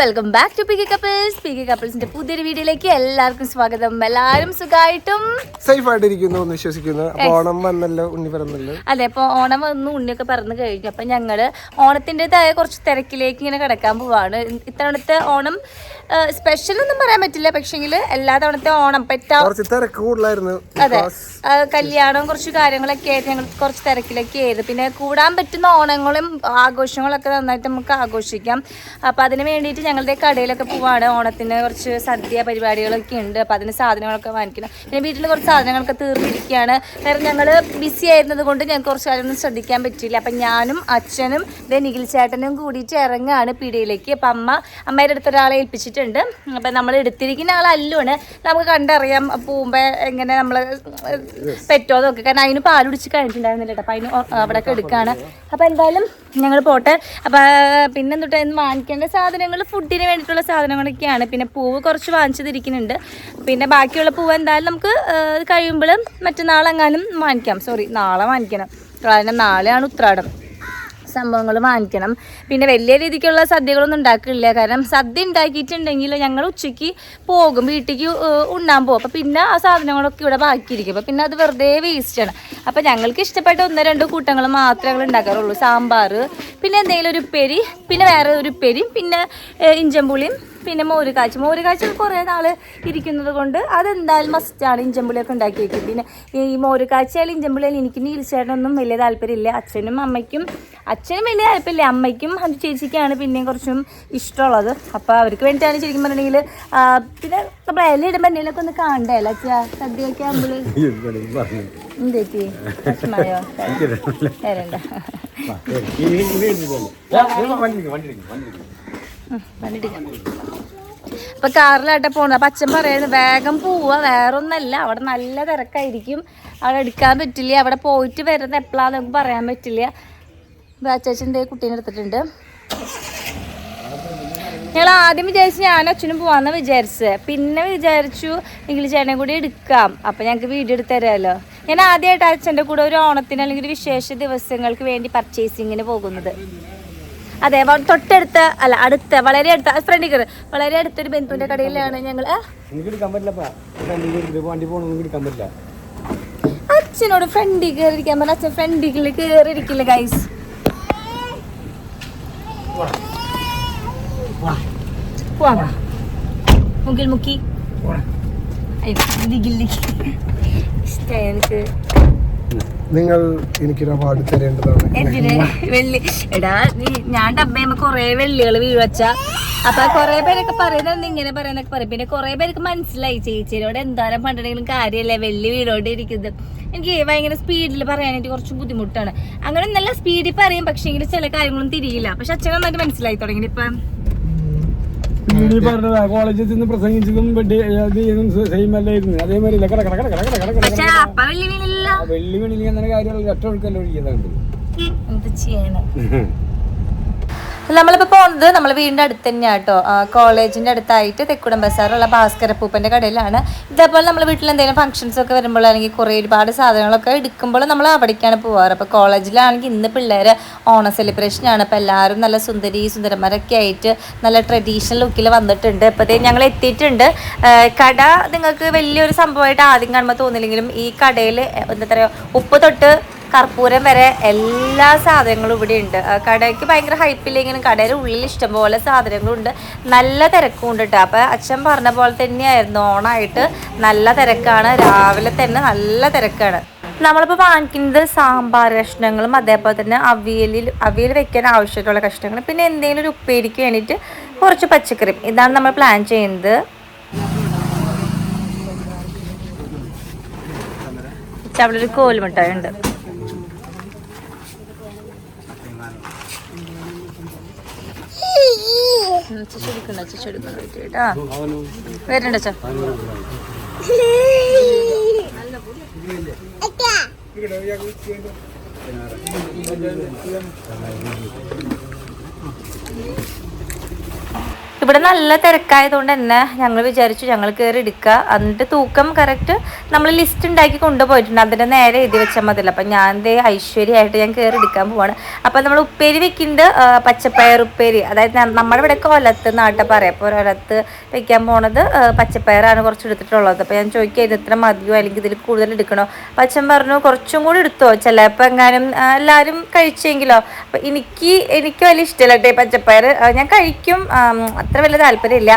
Welcome back to P K couples P K കപ്പിൾസിന്റെ പുതിയൊരു വീഡിയോയിലേക്ക് എല്ലാവർക്കും സ്വാഗതം. എല്ലാവരും സുഖമായിട്ടും? സേഫ് ആയിട്ടിരിക്കുന്നു എന്ന് വിശ്വസിക്കുന്നു. അപ്പൊ ഓണം വന്നല്ലോ ഉണ്ണി പറഞ്ഞല്ലോ അതെ അപ്പോൾ ഓണം വന്ന് ഉണ്ണിയൊക്കെ പറഞ്ഞു കഴിഞ്ഞു. അപ്പോൾ ഞങ്ങൾ ഓണത്തിന്റെതായ കുറച്ച് തിരക്കിലേക്ക് ഇങ്ങനെ കിടക്കാൻ പോവാണ്. ഇത്തവണത്തെ ഓണം സ്പെഷ്യൽ ഒന്നും പറയാൻ പറ്റില്ല. പക്ഷേങ്കിൽ എല്ലാ തവണത്തെ ഓണം പെറ്റാ അതെ. കല്യാണവും കല്യാണം കുറച്ച് കാര്യങ്ങളൊക്കെ ആയിട്ട് ഞങ്ങൾ കുറച്ച് തിരക്കിലൊക്കെ ആയിരുന്നു. പിന്നെ കൂടാൻ പറ്റുന്ന ഓണങ്ങളും ആഘോഷങ്ങളൊക്കെ നന്നായിട്ട് നമുക്ക് ആഘോഷിക്കാം. അപ്പോൾ അതിന് വേണ്ടിയിട്ട് ഞങ്ങളുടെ കടയിലൊക്കെ പോവാണ്. ഓണത്തിന് കുറച്ച് സദ്യ പരിപാടികളൊക്കെ ഉണ്ട്. അപ്പോൾ അതിന് സാധനങ്ങളൊക്കെ വാങ്ങിക്കണം. പിന്നെ വീട്ടിൽ കുറച്ച് സാധനങ്ങളൊക്കെ തീർന്നിരിക്കുകയാണ്. കാരണം ഞങ്ങൾ ബിസി ആയിരുന്നത് കൊണ്ട് ഞങ്ങൾക്ക് കുറച്ച് കാര്യമൊന്നും ശ്രദ്ധിക്കാൻ പറ്റിയില്ല. അപ്പം ഞാനും അച്ഛനും ദേ നിഖിൽ ചേട്ടനും കൂടിയിട്ട് ഇറങ്ങുകയാണ് പിടിയിലേക്ക് അപ്പം അമ്മ അമ്മയുടെ അടുത്ത് ഒരാളെ ഏൽപ്പിച്ചിട്ടുണ്ട് അപ്പം നമ്മൾ എടുത്തിരിക്കുന്ന ആൾ അല്ലുമാണ് നമുക്ക് കണ്ടറിയാം പോകുമ്പോൾ എങ്ങനെ നമ്മൾ പെറ്റോ നോക്കി. കാരണം അതിന് പാൽ പിടിച്ച് കഴിഞ്ഞിട്ടുണ്ടായിരുന്നില്ല കേട്ടോ. അപ്പം അതിന് അവിടെയൊക്കെ അവിടെ എടുക്കുകയാണ് അപ്പം എന്തായാലും ഞങ്ങൾ പോട്ടെ. അപ്പം പിന്നെ എന്തുട്ടാ ഇന്ന് വാങ്ങിക്കേണ്ട സാധനങ്ങൾ ഫുഡിന് വേണ്ടിയിട്ടുള്ള സാധനങ്ങളൊക്കെയാണ്. പിന്നെ പൂവ് കുറച്ച് വാങ്ങിച്ചതിരിക്കുന്നുണ്ട്. പിന്നെ ബാക്കിയുള്ള പൂവ് എന്തായാലും നമുക്ക് കഴിയുമ്പോൾ മറ്റന്നാളെങ്ങാനും വാങ്ങിക്കാം. സോറി നാളെ വാങ്ങിക്കണം. കാരണം നാളെയാണ് ഉത്രാടം. സംഭവങ്ങൾ വാങ്ങിക്കണം. പിന്നെ വലിയ രീതിക്കുള്ള സദ്യകളൊന്നും ഉണ്ടാക്കില്ല. കാരണം സദ്യ ഉണ്ടാക്കിയിട്ടുണ്ടെങ്കിൽ ഞങ്ങൾ ഉച്ചയ്ക്ക് പോകും വീട്ടിലേക്ക് ഉണ്ണാൻ പോകും. അപ്പോൾ പിന്നെ ആ സാധനങ്ങളൊക്കെ ഇവിടെ ബാക്കിയിരിക്കും. അപ്പോൾ പിന്നെ അത് വെറുതെ വേസ്റ്റാണ് അപ്പോൾ ഞങ്ങൾക്ക് ഇഷ്ടപ്പെട്ട ഒന്നോ രണ്ടോ കൂട്ടങ്ങൾ മാത്രമേ ഞങ്ങൾ ഉണ്ടാക്കാറുള്ളൂ. സാമ്പാർ പിന്നെ എന്തെങ്കിലും ഒരു ഉപ്പേരി പിന്നെ വേറെ ഒരു ഉപ്പേരിയും പിന്നെ ഇഞ്ചമ്പുളിയും പിന്നെ മോര് കാച്ചി മോര് കാച്ചി കുറേ നാൾ ഇരിക്കുന്നത് കൊണ്ട് അതെന്തായാലും മസ്റ്റാണ് ഇഞ്ചമ്പുളിയൊക്കെ ഉണ്ടാക്കി വെക്കും പിന്നെ ഈ മോര് കാച്ചിയാൽ ഇഞ്ചമ്പുളിയാൽ എനിക്ക് നീൽച്ചേട്ടനൊന്നും വലിയ താല്പര്യമില്ല അച്ഛനും അമ്മയ്ക്കും അച്ഛനും വലിയ താല്പര്യമില്ല അമ്മയ്ക്കും അത് ചേച്ചിക്കാണ് പിന്നെയും കുറച്ചും ഇഷ്ടമുള്ളത് അപ്പോൾ അവർക്ക് വേണ്ടിയിട്ടാണ് ശരിക്കും പറഞ്ഞിട്ടുണ്ടെങ്കിൽ പിന്നെ നമ്മൾ ഇല ഇടുമ്പോൾ എന്തെങ്കിലുമൊക്കെ ഒന്ന് കാണണ്ടേ അല്ല സദ്യയൊക്കെ ആകുമ്പോൾ എന്തേറ്റി വിഷമായോ തരണ്ട അപ്പൊ കാറിലാട്ടെ പോണത്. അപ്പൊ അച്ഛൻ പറയുന്നത് വേഗം പോവുക വേറൊന്നല്ല. അവിടെ നല്ല തിരക്കായിരിക്കും. അവിടെ എടുക്കാൻ പറ്റില്ല. അവിടെ പോയിട്ട് വരുന്നത് എപ്പോഴാന്ന് നമുക്ക് പറയാൻ പറ്റില്ല. അച്ചാച്ചന്റെ കുട്ടീനെ എടുത്തിട്ടുണ്ട്. ഞങ്ങൾ ആദ്യം വിചാരിച്ചു ഞാൻ അച്ഛനും പോവാന്ന് വിചാരിച്ചത് പിന്നെ വിചാരിച്ചു നിങ്ങൾ ചേട്ടനെ കൂടി എടുക്കാം. അപ്പം ഞങ്ങൾക്ക് വീഡിയോ എടുത്ത് തരാമല്ലോ ഞാൻ ആദ്യമായിട്ട് അച്ഛന്റെ കൂടെ ഒരു ഓണത്തിന് അല്ലെങ്കിൽ ഒരു വിശേഷ ദിവസങ്ങൾക്ക് വേണ്ടി പർച്ചേസിങ്ങിന് പോകുന്നത്. അതെ തൊട്ടടുത്ത അല്ല അടുത്ത വളരെ അടുത്ത ഫ്രണ്ടിൽ കയറി വളരെ അടുത്തൊരു ബന്ധുവിന്റെ കടയിലാണ് ഞങ്ങൾ പറ്റില്ല അച്ഛനോട് ഫ്രണ്ടിൽ കയറിയിരിക്കാൻ പറഞ്ഞ അച്ഛൻ ഫ്രണ്ടിൽ കയറിയിരിക്കില്ല ഗൈസ് മുക്കിൽ മുക്കി. ഇഷ്ടായി എനിക്ക് നിങ്ങൾ എനിക്കൊരു അവാർഡ് തരേണ്ടതാണ്. വെള്ളി. എടാ നീ ഞാൻ ഡബ്ബയുമ്പോ കൊറേ വെള്ളികൾ വീഴച്ച അപ്പൊ കൊറേ പേരൊക്കെ പറയുന്നത് ഇങ്ങനെ പറയുന്നൊക്കെ പറയും. പിന്നെ കൊറേ പേർക്ക് മനസ്സിലായി. ചേച്ചിയോട് എന്തായാലും പണ്ടെങ്കിലും കാര്യമല്ലേ വെള്ളി വീഴോണ്ടിരിക്കുന്നത് എനിക്ക് ഭയങ്കര സ്പീഡിൽ പറയാനായിട്ട് കുറച്ച് ബുദ്ധിമുട്ടാണ്. അങ്ങനെ നല്ല സ്പീഡിൽ പറയും പക്ഷേ ചില കാര്യങ്ങളും തിരിയില്ല. പക്ഷെ അച്ഛൻ നന്നായിട്ട് മനസ്സിലായി തുടങ്ങി ഇപ്പൊ നീ പറഞ്ഞതാ കോളേജിൽ നിന്ന് പ്രസംഗിച്ചതും സെയിം അല്ലായിരുന്നു. അതേമാതിരി വെള്ളി വീണില്ല ആ വെള്ളി മണിയിൽ അങ്ങനെ കാര്യമുള്ള ഒറ്റ ഒഴുക്കല്ല ഒഴിക്കുന്നുണ്ട് എന്ത് ചെയ്യാനാ നമ്മളിപ്പോൾ പോകുന്നത് നമ്മൾ വീടിന്റെ അടുത്ത് തന്നെയാണ് കേട്ടോ കോളേജിന്റെ അടുത്തായിട്ട് തെക്കുടം ബസാറുള്ള ഭാസ്കരപ്പൂപ്പന്റെ കടയിലാണ്. ഇതേപോലെ നമ്മൾ വീട്ടിൽ എന്തെങ്കിലും ഫംഗ്ഷൻസ് ഒക്കെ വരുമ്പോൾ അല്ലെങ്കിൽ കുറേ ഒരുപാട് സാധനങ്ങളൊക്കെ എടുക്കുമ്പോൾ നമ്മൾ അവിടേക്കാണ് പോവാറ്. അപ്പോൾ കോളേജിലാണെങ്കിൽ ഇന്ന് പിള്ളേർ ഓണ സെലിബ്രേഷനാണ് അപ്പോൾ എല്ലാവരും നല്ല സുന്ദരി സുന്ദരന്മാരൊക്കെ ആയിട്ട് നല്ല ട്രഡീഷണൽ ലുക്കിൽ വന്നിട്ടുണ്ട്. ഇപ്പോഴത്തേ ഞങ്ങൾ എത്തിയിട്ടുണ്ട്. കട നിങ്ങൾക്ക് വലിയൊരു സംഭവമായിട്ട് ആദ്യം കാണുമ്പോൾ തോന്നില്ലെങ്കിലും ഈ കടയിൽ എന്താ പറയുക ഉപ്പ് തൊട്ട് കർപ്പൂരം വരെ എല്ലാ സാധനങ്ങളും ഇവിടെ ഉണ്ട്. കടയ്ക്ക് ഭയങ്കര ഹൈപ്പില്ലെങ്കിലും കടയുടെ ഉള്ളിൽ ഇഷ്ടംപോലെ സാധനങ്ങളുണ്ട്. നല്ല തിരക്കും ഉണ്ട് കേട്ടോ അപ്പോൾ അച്ഛൻ പറഞ്ഞ പോലെ തന്നെയായിരുന്നു. ഓണായിട്ട് നല്ല തിരക്കാണ്. രാവിലെ തന്നെ നല്ല തിരക്കാണ്. നമ്മളിപ്പോൾ വാങ്ങിക്കുന്നത് സാമ്പാർ കഷ്ണങ്ങളും അതേപോലെ തന്നെ അവിയലിൽ അവിയൽ വെക്കാൻ ആവശ്യമായിട്ടുള്ള കഷ്ണങ്ങൾ പിന്നെ എന്തെങ്കിലും ഒരു ഉപ്പേരിക്ക് വേണ്ടിയിട്ട് കുറച്ച് പച്ചക്കറിയും. ഇതാണ് നമ്മൾ പ്ലാൻ ചെയ്യുന്നത്. അവിടെ ഒരു കോലുമിട്ടായി ചുരുക്കണ്ട ചുരുക്കണ്ട കേട്ടാ? വരണ്ട ചോ. ഇവിടെ നല്ല തിരക്കായതുകൊണ്ട് തന്നെ ഞങ്ങൾ വിചാരിച്ചു ഞങ്ങൾ കയറി എടുക്കുക. എന്നിട്ട് തൂക്കം കറക്റ്റ് നമ്മൾ ലിസ്റ്റ് ഉണ്ടാക്കി കൊണ്ടുപോയിട്ടുണ്ട്. അതിന്റെ നേരെ എഴുതി വെച്ചാൽ മതിയല്ലോ. അപ്പം ഞാൻ എന്തേ ഐശ്വര്യമായിട്ട് ഞാൻ കയറി എടുക്കാൻ പോവാണ്. അപ്പം നമ്മൾ ഉപ്പേരി വെക്കുന്നുണ്ട് പച്ചപ്പയർ ഉപ്പേരി. അതായത് നമ്മുടെ ഇവിടെ ഒലത്ത് നാട്ടെ പറയാം. അപ്പോൾ ഒരലത്ത് വെക്കാൻ പോണത് പച്ചപ്പയറാണ് കുറച്ച് എടുത്തിട്ടുള്ളത്. അപ്പോൾ ഞാൻ ചോദിക്കുക ഇത് ഇത്ര മതിയോ? അല്ലെങ്കിൽ ഇതിൽ കൂടുതൽ എടുക്കണോ? അപ്പം പറഞ്ഞു കുറച്ചും കൂടി എടുത്തോ. ചിലപ്പോൾ എങ്ങാനും എല്ലാവരും കഴിച്ചെങ്കിലോ. അപ്പം എനിക്ക് എനിക്ക് വലിയ ഇഷ്ടമല്ല കേട്ടോ പച്ചപ്പയർ. ഞാൻ കഴിക്കും ആം, അത്ര വലിയ താല്പര്യമില്ല.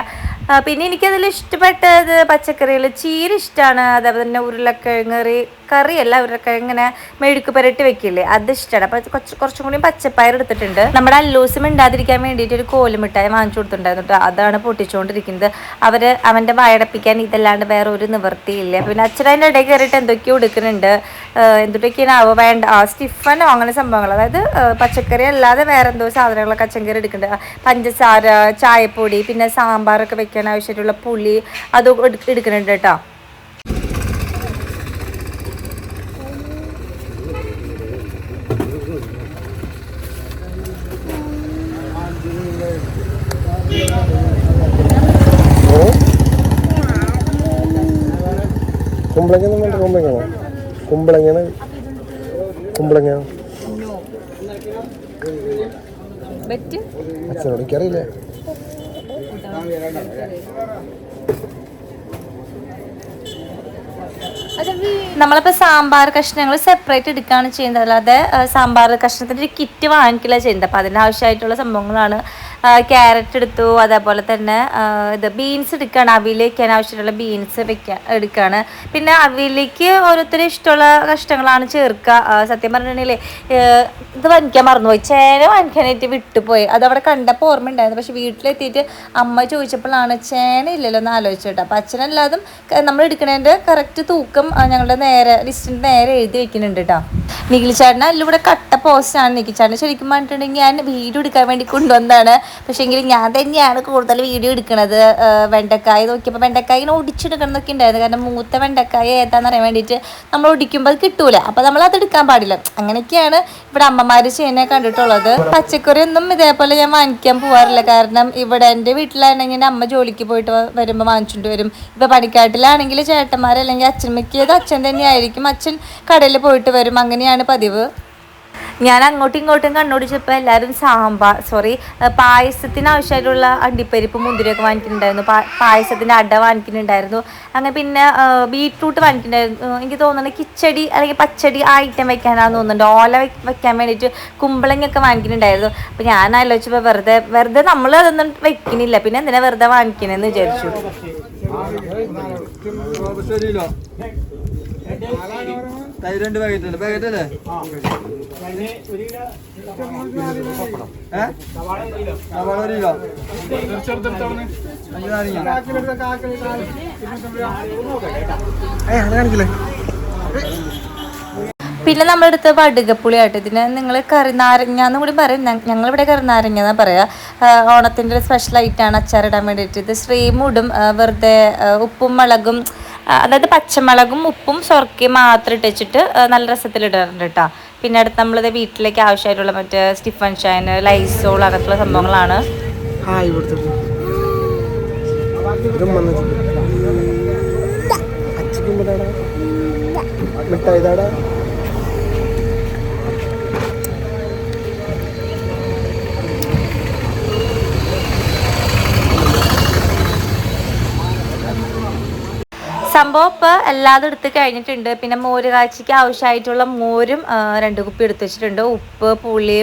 പിന്നെ എനിക്കതിൽ ഇഷ്ടപ്പെട്ടത് പച്ചക്കറികൾ ചീര ഇഷ്ടമാണ് അതേപോലെ തന്നെ ഉരുളക്കിഴങ്ങ് കറി കറിയല്ല ഉരുളക്കിഴങ്ങനെ മെഴുക്ക് പുരട്ടി വെക്കില്ലേ? അത് ഇഷ്ടമാണ് അപ്പം കുറച്ച് കുറച്ചും കൂടി പച്ചപ്പയർ എടുത്തിട്ടുണ്ട്. നമ്മുടെ അല്ലൂസം ഉണ്ടാതിരിക്കാൻ വേണ്ടിയിട്ട് ഒരു കോലുമിട്ടായി വാങ്ങിച്ചു കൊടുത്തിട്ടുണ്ടായിരുന്നു കേട്ടോ അതാണ് പൊട്ടിച്ചുകൊണ്ടിരിക്കുന്നത് അവർ അവന്റെ വായടപ്പിക്കാൻ ഇതല്ലാണ്ട് വേറെ ഒരു നിവൃത്തിയില്ല പിന്നെ അച്ഛൻ അതിന്റെ ഇടയിൽ കയറിയിട്ട് എന്തൊക്കെയോ എടുക്കുന്നുണ്ട്. ആഹ് എന്തൊക്കെയാണ് ആവോ വേണ്ട. ആ സ്റ്റിഫനോ അങ്ങനെ സംഭവങ്ങൾ അതായത് പച്ചക്കറി അല്ലാതെ വേറെ എന്തോ സാധനങ്ങളൊക്കെ അച്ഛൻ കയറി എടുക്കുന്നുണ്ട്. പഞ്ചസാര ചായപ്പൊടി പിന്നെ സാമ്പാറൊക്കെ വെക്കാൻ ആവശ്യമായിട്ടുള്ള പുളി അത് എടു- എടുക്കുന്നുണ്ട് കേട്ടോ. കുമ്പളങ്ങ വേണ്ട കുമ്പളങ്ങ അച്ഛനോട് എനിക്കറിയില്ല. നമ്മളിപ്പോൾ സാമ്പാർ കഷ്ണങ്ങൾ സെപ്പറേറ്റ് എടുക്കുകയാണ് ചെയ്യുന്നത്. അല്ലാതെ സാമ്പാർ കഷ്ണത്തിന്റെ ഒരു കിറ്റ് വാങ്ങിക്കില്ല ചെയ്യുന്നത്. അപ്പോൾ അതിന് ആവശ്യമായിട്ടുള്ള സംഭവങ്ങളാണ് ക്യാരറ്റ് എടുത്തു അതേപോലെ തന്നെ ഇത് ബീൻസ് എടുക്കുകയാണ് വയ്ക്കാൻ ആവശ്യമുള്ള ബീൻസ് വെക്കാൻ എടുക്കുകയാണ് പിന്നെ അവിയിലേക്ക് ഓരോരുത്തരും ഇഷ്ടമുള്ള കഷ്ടങ്ങളാണ് ചേർക്കുക. സത്യം പറഞ്ഞിട്ടുണ്ടെങ്കിൽ ഇത് വാങ്ങിക്കാൻ മറന്നുപോയി. ചേന വാങ്ങിക്കാനായിട്ട് വിട്ടുപോയി. അതവിടെ കണ്ടപ്പോൾ ഓർമ്മ ഉണ്ടായിരുന്നു പക്ഷെ വീട്ടിലെത്തിയിട്ട് അമ്മ ചോദിച്ചപ്പോഴാണ് ചേന ഇല്ലല്ലോ എന്ന് ആലോചിച്ചിട്ട് അപ്പം അച്ഛനല്ലാതും നമ്മൾ എടുക്കണതിന്റെ കറക്റ്റ് തൂക്കം ഞങ്ങളുടെ നേരെ ലിസ്റ്റിന്റെ നേരെ എഴുതി വെക്കുന്നുണ്ട് കേട്ടോ. നിഖിൽ ചേട്ടൻ ഇവിടെ കട്ട പോസ്റ്റാണ് നിഖിൽ ചേട്ടൻ ശരിക്കും പറഞ്ഞിട്ടുണ്ടെങ്കിൽ ഞാൻ വീഡിയോ എടുക്കാൻ വേണ്ടി കൊണ്ടുവന്നതാണ്. പക്ഷേ എങ്കിലും ഞാൻ തന്നെയാണ് കൂടുതൽ വീഡിയോ എടുക്കുന്നത് വെണ്ടക്കായ നോക്കിയപ്പോൾ വെണ്ടക്കായ ഇങ്ങനെ ഒടിച്ചെടുക്കണം എന്നൊക്കെ ഉണ്ടായിരുന്നു. കാരണം മൂത്ത വെണ്ടക്കായ ഏതാന്ന് അറിയാൻ വേണ്ടിയിട്ട് നമ്മൾ ഒടിക്കുമ്പോൾ അത് കിട്ടൂല. അപ്പോൾ നമ്മൾ അത് എടുക്കാൻ പാടില്ല. അങ്ങനെയൊക്കെയാണ് ഇവിടെ അമ്മമാർ ചെയ്യുന്നത് കണ്ടിട്ടുള്ളത്. പച്ചക്കറി ഒന്നും ഇതേപോലെ ഞാൻ വാങ്ങിക്കാൻ പോകാറില്ല കാരണം ഇവിടെ എന്റെ വീട്ടിലാണെങ്കിൽ അമ്മ ജോലിക്ക് പോയിട്ട് വരുമ്പോൾ വാങ്ങിച്ചുകൊണ്ട് വരും. ഇപ്പോൾ പണിക്കാട്ടിലാണെങ്കിൽ ചേട്ടന്മാരല്ലെങ്കിൽ അച്ഛൻ മിക്കത് അച്ഛൻ തന്നെയായിരിക്കും. അച്ഛൻ കടയിൽ പോയിട്ട് വരും. അങ്ങനെയാണ് പതിവ്. ഞാൻ അങ്ങോട്ടും ഇങ്ങോട്ടും കണ്ണോടിച്ചപ്പോൾ എല്ലാവരും സാമ്പാർ സോറി പായസത്തിന് ആവശ്യമായിട്ടുള്ള അണ്ടിപ്പരിപ്പ് മുന്തിരിയൊക്കെ വാങ്ങിക്കുന്നുണ്ടായിരുന്നു പായസത്തിന്റെ അട വാങ്ങിക്കുന്നുണ്ടായിരുന്നു അങ്ങനെ പിന്നെ ബീട്രൂട്ട് വാങ്ങിക്കുന്നുണ്ടായിരുന്നു എനിക്ക് തോന്നുന്നത് കിച്ചടി അല്ലെങ്കിൽ പച്ചടി ആ ഐറ്റം വെക്കാനാണെന്ന് തോന്നുന്നുണ്ട് ഓല വെക്കാൻ വേണ്ടിയിട്ട് കുമ്പളങ്ങയൊക്കെ വാങ്ങിക്കുന്നുണ്ടായിരുന്നു അപ്പോൾ ഞാൻ ആലോചിച്ചപ്പോൾ വെറുതെ വെറുതെ നമ്മൾ അതൊന്നും വെക്കുന്നില്ല പിന്നെ എന്തിനാ വെറുതെ വാങ്ങിക്കണമെന്ന് വിചാരിച്ചു തൈര് രണ്ട് പാക്കറ്റ് ഉണ്ട്. പാക്കറ്റ് അല്ലേ? സവാള ഒരു കിലോ. അഞ്ച് നാരങ്ങ ഏ അത് കാണിക്കില്ലേ? പിന്നെ നമ്മളെടുത്ത് വടുകപ്പുളി ആയിട്ട് ഇതിന് നിങ്ങൾ കറി നാരങ്ങ എന്നും കൂടി പറയും. ഞങ്ങളിവിടെ ഞങ്ങളിവിടെ കറിനാരങ്ങ എന്നാ പറയാ. ഓണത്തിന്റെ ഓണത്തിന്റെ ഒരു സ്പെഷ്യൽ ആയിട്ടാണ് അച്ചാറിടാൻ വേണ്ടിയിട്ട്. ഇത് ശ്രീമുടും വെറുതെ ഉപ്പും മുളകും അതായത് പച്ചമുളകും ഉപ്പും സ്വർക്കയും മാത്രം ഇട്ട് വെച്ചിട്ട് നല്ല രസത്തിൽ ഇടാറുണ്ട് കേട്ടോ പിന്നെ അടുത്ത് നമ്മളിത് വീട്ടിലേക്ക് ആവശ്യമായിട്ടുള്ള മറ്റേ സ്റ്റിഫൻ ഷൈൻ ലൈസോൾ അങ്ങനത്തുള്ള സംഭവങ്ങളാണ്. മിഠായി സംഭവം ഇപ്പോൾ എല്ലാതും എടുത്ത് കഴിഞ്ഞിട്ടുണ്ട്. പിന്നെ മോര് കാച്ചിക്ക് ആവശ്യമായിട്ടുള്ള മോരും രണ്ട് കുപ്പി എടുത്ത് വെച്ചിട്ടുണ്ട്. ഉപ്പ് പുളി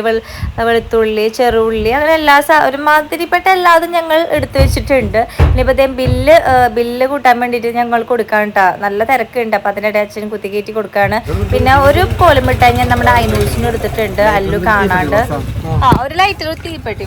വെളുത്തുള്ളി ചെറുള്ളി അങ്ങനെ എല്ലാ ഒരുമാതിരിപ്പെട്ട എല്ലാതും ഞങ്ങൾ എടുത്ത് വെച്ചിട്ടുണ്ട്. ഇനിയിപ്പോൾ ഇതേ ബില്ല് ബില്ല് കൂട്ടാൻ വേണ്ടിയിട്ട് ഞങ്ങൾ കൊടുക്കാൻ കേട്ടോ നല്ല തിരക്കുണ്ട്. അപ്പോൾ അതിനിടെ അച്ഛൻ കുത്തിക്കയറ്റി കൊടുക്കുകയാണ് പിന്നെ ഒരു കോലുമിട്ടായി ഞാൻ നമ്മുടെ ഐനൂസിനും എടുത്തിട്ടുണ്ട് അല്ലു കാണാണ്ട്. ആ ഒരു ലൈറ്റ് തീപ്പെട്ടി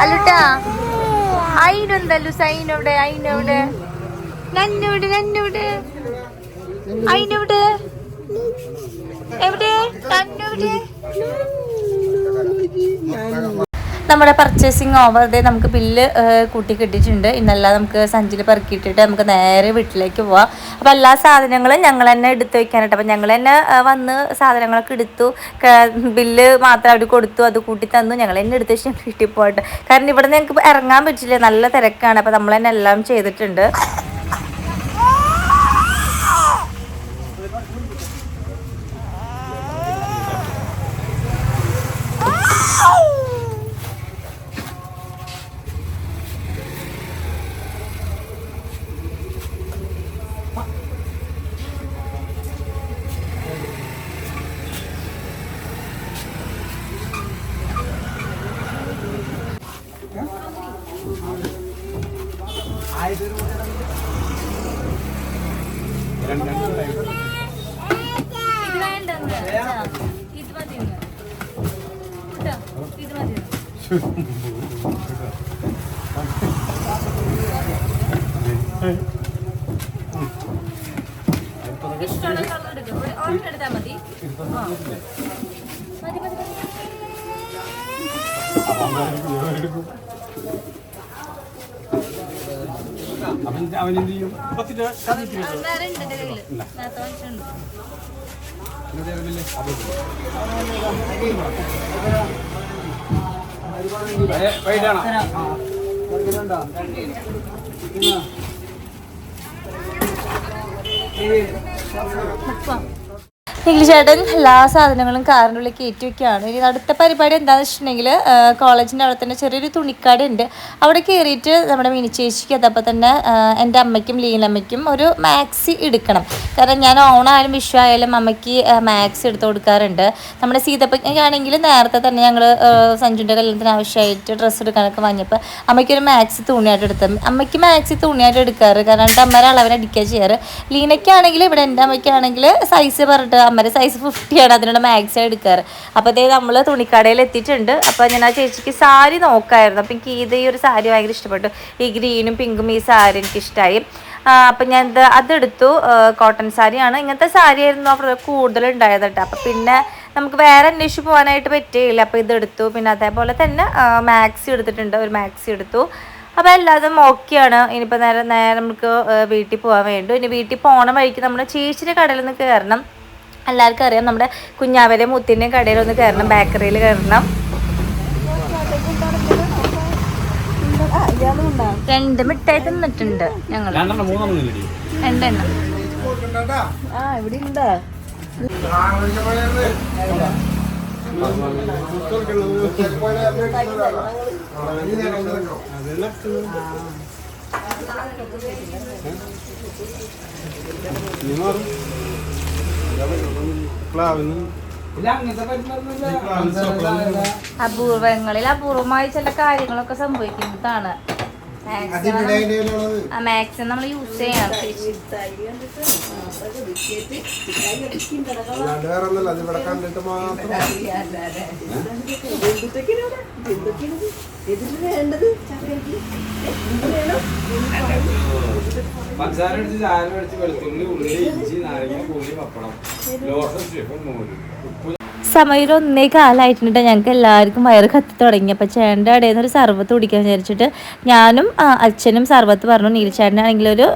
അല്ലുട്ടാ അയിനുണ്ടല്ലോ സൈനോടെ അയിനോടെ. നന്നോട് നന്നോട്. അയിനോട്. എവിടെ? നന്നോട്. നമ്മുടെ പർച്ചേസിങ് ഓവർ ഡേ നമുക്ക് ബില്ല് കൂട്ടി കിട്ടിയിട്ടുണ്ട്. ഇന്നെല്ലാം നമുക്ക് സഞ്ചിയിൽ പെറുക്കിയിട്ടിട്ട് നമുക്ക് നേരെ വീട്ടിലേക്ക് പോവാം. അപ്പോൾ എല്ലാ സാധനങ്ങളും ഞങ്ങൾ തന്നെ എടുത്ത് വെക്കാനായിട്ട്. അപ്പോൾ ഞങ്ങൾ തന്നെ വന്ന് സാധനങ്ങളൊക്കെ എടുത്തു. ബില്ല് മാത്രം അവർ കൊടുത്തു. അത് കൂട്ടി തന്നു. ഞങ്ങൾ തന്നെ എടുത്ത് വീട്ടിൽ പോയിട്ട്. കാരണം ഇവിടെ നിന്ന് ഞങ്ങൾക്ക് ഇറങ്ങാൻ പറ്റില്ല. നല്ല തിരക്കാണ്. അപ്പോൾ നമ്മൾ തന്നെ എല്ലാം ചെയ്തിട്ടുണ്ട്. ഇഷ്ടമുള്ള കളർ എടുക്കും. ഓർഡർ എടുത്താൽ മതി. മതി മതി അവൻ അവനെന്ത് ചെയ്യും? പത്ത് രൂപ അവൻ വേറെ ഇംഗ്ലീഷ് ചേട്ടൻ എല്ലാ സാധനങ്ങളും കാറിന്റെ ഉള്ളിൽ കയറ്റി വെക്കുകയാണ്. ഇനി അടുത്ത പരിപാടി എന്താണെന്ന് വെച്ചിട്ടുണ്ടെങ്കിൽ കോളേജിന്റെ അവിടെ തന്നെ ചെറിയൊരു തുണിക്കട ഉണ്ട്. അവിടെ കയറിയിട്ട് നമ്മുടെ മിനി ചേച്ചിക്ക് അതപ്പോൾ തന്നെ എന്റെ അമ്മയ്ക്കും ലീനമ്മയ്ക്കും ഒരു മാക്സി എടുക്കണം. കാരണം ഞാൻ ഓണായാലും വിഷു ആയാലും അമ്മയ്ക്ക് മാക്സി എടുത്ത് കൊടുക്കാറുണ്ട്. നമ്മുടെ സീതപ്പയ്ക്കാണെങ്കിൽ നേരത്തെ തന്നെ ഞങ്ങൾ സഞ്ജുന്റെ കല്യാണത്തിന് ആവശ്യമായിട്ട് ഡ്രസ്സ് എടുക്കാനൊക്കെ വാങ്ങിയപ്പോൾ അമ്മയ്ക്കൊരു മാക്സി തുണിയായിട്ട് എടുത്തത് അമ്മയ്ക്ക് മാക്സി തുണിയായിട്ട് എടുക്കാറ്. കാരണം എന്റെ അമ്മയുടെ അടിക്കുക ചെയ്യാറ്. ലീനയ്ക്കാണെങ്കിൽ ഇവിടെ എന്റെ അമ്മയ്ക്കാണെങ്കിൽ സൈസ് പറഞ്ഞിട്ട് അമ്മയുടെ സൈസ് ഫിഫ്റ്റിയാണ് അതിനുള്ള മാക്സിമം എടുക്കാറ്. അപ്പോൾ അതേ നമ്മൾ തുണിക്കടയിൽ എത്തിയിട്ടുണ്ട്. അപ്പോൾ ഞാൻ ആ ചേച്ചിക്ക് സാരി നോക്കായിരുന്നു. അപ്പം എനിക്ക് ഇത് ഈ ഒരു സാരി ഭയങ്കര ഇഷ്ടപ്പെട്ടു. ഈ ഗ്രീനും പിങ്കും ഈ സാരി എനിക്ക് ഇഷ്ടമായി അപ്പം ഞാൻ ഇത് അതെടുത്തു. കോട്ടൺ സാരിയാണ്. ഇങ്ങനത്തെ സാരി ആയിരുന്നു അവിടെ കൂടുതലുണ്ടായത് കേട്ടോ. അപ്പം പിന്നെ നമുക്ക് വേറെ അന്വേഷിച്ച് പോകാനായിട്ട് പറ്റുകയില്ല അപ്പോൾ ഇതെടുത്തു പിന്നെ അതേപോലെ തന്നെ മാക്സി എടുത്തിട്ടുണ്ട്. ഒരു മാക്സി എടുത്തു. അപ്പോൾ എല്ലാതും ഓക്കെയാണ് ഇനിയിപ്പോൾ നേരെ നേരെ നമുക്ക് വീട്ടിൽ പോകാൻ വേണ്ടി. ഇനി വീട്ടിൽ പോകണ വഴിക്ക് നമ്മൾ ചേച്ചിയുടെ കടയിൽ നിന്ന് കയറണം എല്ലാവർക്കും അറിയാം നമ്മുടെ കുഞ്ഞാവരെ മുത്തിന്റെയും കടയിൽ ഒന്ന് കയറണം ബേക്കറിയിൽ കയറണം. രണ്ട് മിഠായി തിന്നിട്ടുണ്ട് ഞങ്ങൾ രണ്ടെണ്ണം അപൂർവങ്ങളിൽ അപൂർവമായി ചില കാര്യങ്ങളൊക്കെ സംഭവിക്കുന്നതാണ്. മാക്സിമം നമ്മൾ യൂസ് ചെയ്യണം പഞ്ചസാര അടിച്ച് ചായ അടിച്ച് വെളുത്തുള്ളി ഉള്ളി ഇഞ്ചി നാരങ്ങ കൂടി പപ്പടം. മോര്. ഉപ്പ് സമയം ഒന്നേ കാലമായിട്ടുണ്ട് ഞങ്ങൾക്ക് എല്ലാവർക്കും വയറ് കത്തി തുടങ്ങി. അപ്പോൾ ചേട്ടന്റെ ഇടയിൽ നിന്ന് ഒരു സർബത്ത് കുടിക്കാൻ വിചാരിച്ചിട്ട് ഞാനും അച്ഛനും സർബത്ത് പറഞ്ഞു. നീലച്ചേട്ടനാണെങ്കിൽ ഒരു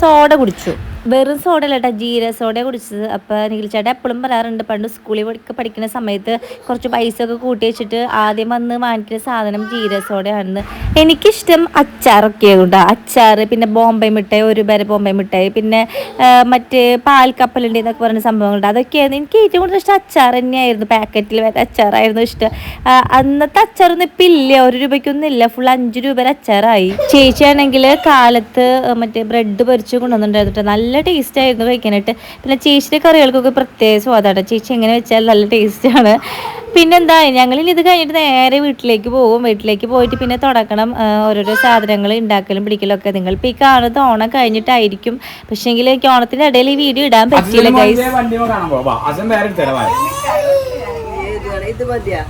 സോഡ കുടിച്ചു. വെറും സോഡ അല്ല കേട്ടോ ജീര സോഡ കുടിച്ചത് അപ്പോൾ നീലച്ചേട്ടൻ എപ്പോഴും പറയാറുണ്ട് പണ്ട് സ്കൂളിൽ പഠിക്ക പഠിക്കുന്ന സമയത്ത് കുറച്ച് പൈസ ഒക്കെ കൂട്ടി വെച്ചിട്ട് ആദ്യം വന്ന് വാങ്ങിക്കുന്ന സാധനം ജീര സോഡയാണെന്ന്. എനിക്കിഷ്ടം അച്ചാറൊക്കെ കേട്ടോ. അച്ചാർ പിന്നെ ബോംബെ മിഠായി ഒരു പേരെ ബോംബെ മിഠായി പിന്നെ മറ്റേ പാൽ കപ്പലുണ്ട് എന്നൊക്കെ പറയുന്ന സംഭവങ്ങളുണ്ട്. അതൊക്കെയായിരുന്നു. എനിക്ക് ഏറ്റവും കൂടുതൽ ഇഷ്ടം അച്ചാർ തന്നെയായിരുന്നു. പാക്കറ്റിൽ വരെ അച്ചാറായിരുന്നു ഇഷ്ടം. അന്നത്തെ അച്ചാറൊന്നും ഇപ്പം ഇല്ല. ഒരു രൂപയ്ക്കൊന്നും ഇല്ല. ഫുൾ അഞ്ച് രൂപയുടെ അച്ചാറായി. ചേച്ചിയാണെങ്കിൽ കാലത്ത് മറ്റേ ബ്രെഡ് പൊരിച്ച് കൊണ്ടുവന്നിട്ടുണ്ടായിരുന്നു ട്ടോ. നല്ല ടേസ്റ്റ് ആയിരുന്നു കഴിക്കാനായിട്ട്. പിന്നെ ചേച്ചിയുടെ കറികൾക്കൊക്കെ പ്രത്യേക സ്വാദാണ് ചേച്ചി എങ്ങനെ വെച്ചാൽ നല്ല ടേസ്റ്റാണ് പിന്നെന്താ ഞങ്ങൾ ഇനി ഇത് കഴിഞ്ഞിട്ട് നേരെ വീട്ടിലേക്ക് പോകും. വീട്ടിലേക്ക് പോയിട്ട് പിന്നെ തുടക്കണം. ഓരോരോ സാധനങ്ങൾ ഉണ്ടാക്കലും പിടിക്കലും ഒക്കെ. നിങ്ങൾ ഇപ്പം ഈ കാണുന്നത് ഓണം കഴിഞ്ഞിട്ടായിരിക്കും. പക്ഷേങ്കിൽ എനിക്ക് ഓണത്തിന്റെ ഇടയിൽ ഈ വീഡിയോ ഇടാൻ പറ്റിയില്ല എടുത്തരാ ഇത് മതിയാ.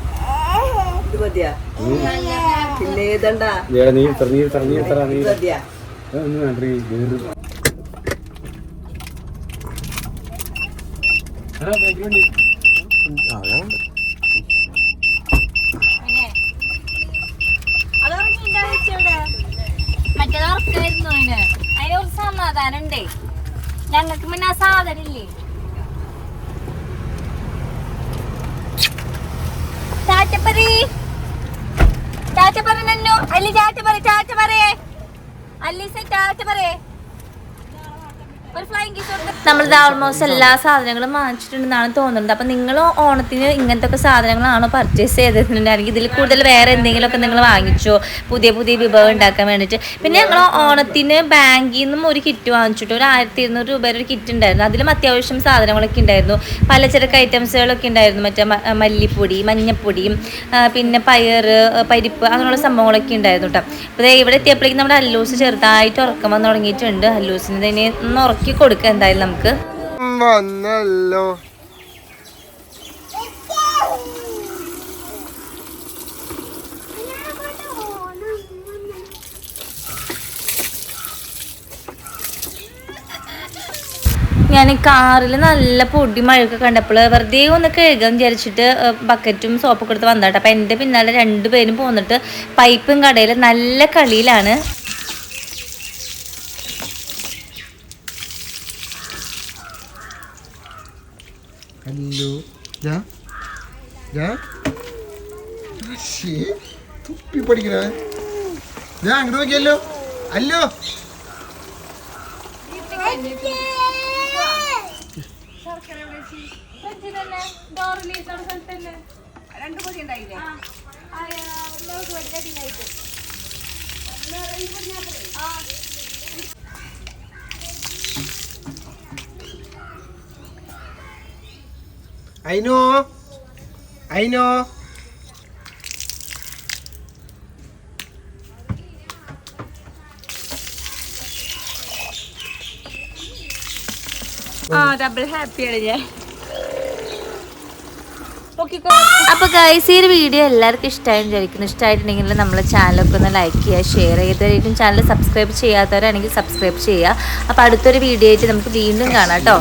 ഇത് മതിയാ. പിന്നെ ഏതണ്ടാ? നീ നീ നീ ഇത്ര നീ മതിയാ ഒന്നും വേണ്ട ഈ വേറ്. ആ, ബാക്കിലുണ്ട്. മറ്റേത് ഉറക്കായിരുന്നു അതിന് അതിന് ഒരു സമാധാനം ഞങ്ങൾക്ക് പിന്നെ ആ സാധനം ചാറ്റപ്പറി ചാറ്റപ്പറ നന്നു. അല്ലി ചാറ്റപ്പറി ചാറ്റ അല്ലീസ ചാറ്റ ഒരു ഫ്ലൈങ് നമ്മളിത് എല്ലാ സാധനങ്ങളും വാങ്ങിച്ചിട്ടുണ്ടെന്നാണ് തോന്നുന്നത്. അപ്പം നിങ്ങൾ ഓണത്തിന് ഇങ്ങനത്തെ ഒക്കെ സാധനങ്ങളാണോ പർച്ചേസ് ചെയ്തിട്ടുണ്ടെങ്കിൽ ഇതിൽ കൂടുതൽ വേറെ എന്തെങ്കിലുമൊക്കെ നിങ്ങൾ വാങ്ങിച്ചോ? പുതിയ പുതിയ വിഭവം ഉണ്ടാക്കാൻ വേണ്ടിയിട്ട്. പിന്നെ ഞങ്ങൾ ഓണത്തിന് ബാങ്കിൽ നിന്നും ഒരു കിറ്റ് വാങ്ങിച്ചിട്ട് ഒരു ആയിരത്തി ഇരുന്നൂറ് രൂപയുടെ ഒരു കിറ്റ് ഉണ്ടായിരുന്നു. അതിലും അത്യാവശ്യം സാധനങ്ങളൊക്കെ ഉണ്ടായിരുന്നു. പലചരക്ക് ഐറ്റംസുകളൊക്കെ ഉണ്ടായിരുന്നു. മറ്റേ മല്ലിപ്പൊടി മഞ്ഞപ്പൊടിയും പിന്നെ പയർ പരിപ്പ് അങ്ങനെയുള്ള സംഭവങ്ങളൊക്കെ ഉണ്ടായിരുന്നു കേട്ടോ. അപ്പോൾ ഇവിടെ എത്തിയപ്പോഴേക്കും നമ്മുടെ അല്ലൂസ് ചെറുതായിട്ട് ഉറക്കം വന്ന് തുടങ്ങിയിട്ടുണ്ട് അല്ലൂസിന് തന്നെ ഒന്ന് കൊടുക്കുക എന്തായാലും നമുക്ക്. വന്നല്ലോ. ഞാൻ കാറിൽ നല്ല പൊടി മഴയൊക്കെ കണ്ടപ്പോൾ വെറുതെ ഒന്ന് കഴുകാൻ വിചാരിച്ചിട്ട് ബക്കറ്റും സോപ്പൊക്കെ എടുത്ത് വന്നിട്ട് അപ്പം എന്റെ പിന്നാലെ രണ്ടുപേരും പോന്നിട്ട് പൈപ്പും കടയിൽ നല്ല കളിയിലാണ്. ഹലോ ഞാ ഞാ ശേ തുപ്പി പഠിക്കണേ ഞാൻ അങ്ങോട്ട് നോക്കിയല്ലോ അല്ലോ അയിനോ അയിനോ ഡബിൾ ഹാപ്പിയാണ് ഞാൻ. അപ്പൊ ഗൈസ് ഈ ഒരു വീഡിയോ എല്ലാവർക്കും ഇഷ്ടമായി വിചാരിക്കുന്നു. ഇഷ്ടമായിട്ടുണ്ടെങ്കിൽ നമ്മളെ ചാനലൊക്കെ ഒന്ന് ലൈക്ക് ചെയ്യുക ഷെയർ ചെയ്തവരായിട്ടും ചാനൽ സബ്സ്ക്രൈബ് ചെയ്യാത്തവരാണെങ്കിൽ സബ്സ്ക്രൈബ് ചെയ്യുക. അപ്പൊ അടുത്തൊരു വീഡിയോ ആയിട്ട് നമുക്ക് വീണ്ടും കാണാം കേട്ടോ.